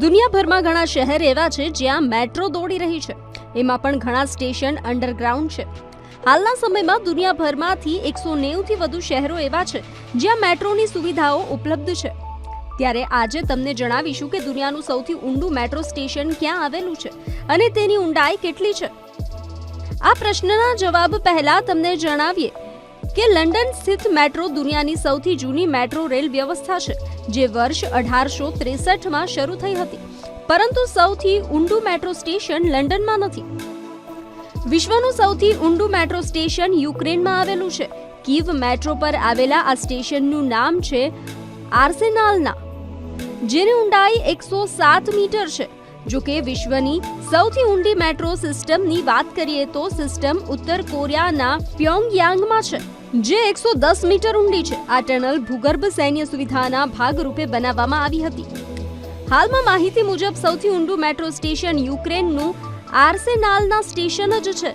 દુનિયાભરમાં ઘણા શહેર એવા છે જ્યાં મેટ્રો દોડી રહી છે. એમાં પણ ઘણા સ્ટેશન અંડરગ્રાઉન્ડ છે. હાલના સમયમાં દુનિયાભરમાંથી એકસો નેવુંથી વધુ શહેરો એવા છે જ્યાં મેટ્રોની સુવિધાઓ ઉપલબ્ધ છે. ત્યારે આજે તમને જણાવીશું કે દુનિયાનું સૌથી ઊંડું મેટ્રો સ્ટેશન ક્યાં આવેલું છે અને તેની ઊંડાઈ કેટલી છે. આ પ્રશ્નના જવાબ પહેલા તમને જણાવીએ. કે લંડન સ્થિત મેટ્રો દુનિયાની સૌથી જૂની મેટ્રો રેલ વ્યવસ્થા છે, જે વર્ષ અઢારસો ત્રેસઠમાં શરૂ થઈ હતી. પરંતુ સૌથી ઊંડું મેટ્રો સ્ટેશન લંડનમાં નથી. વિશ્વનું સૌથી ઊંડું મેટ્રો સ્ટેશન યુક્રેનમાં આવેલું છે. કીવ મેટ્રો પર આવેલા આ સ્ટેશનનું નામ છે આર્સેનાલના, જેની ઊંડાઈ એકસો સાત મીટર છે. જો કે વિશ્વની સૌથી ઊંડી મેટ્રો સિસ્ટમની વાત કરીએ તો સિસ્ટમ ઉત્તર કોરિયાના પ્યોંગયાંગમાં છે, જે એકસો દસ મીટર ઊંડી છે. આ ટનલ ભૂગર્ભ સૈન્ય સુવિધાના ભાગરૂપે બનાવવામાં આવી હતી. હાલમાં માહિતી મુજબ સૌથી ઊંડું મેટ્રો સ્ટેશન યુક્રેનનું આર્સેનાલના સ્ટેશન જ છે.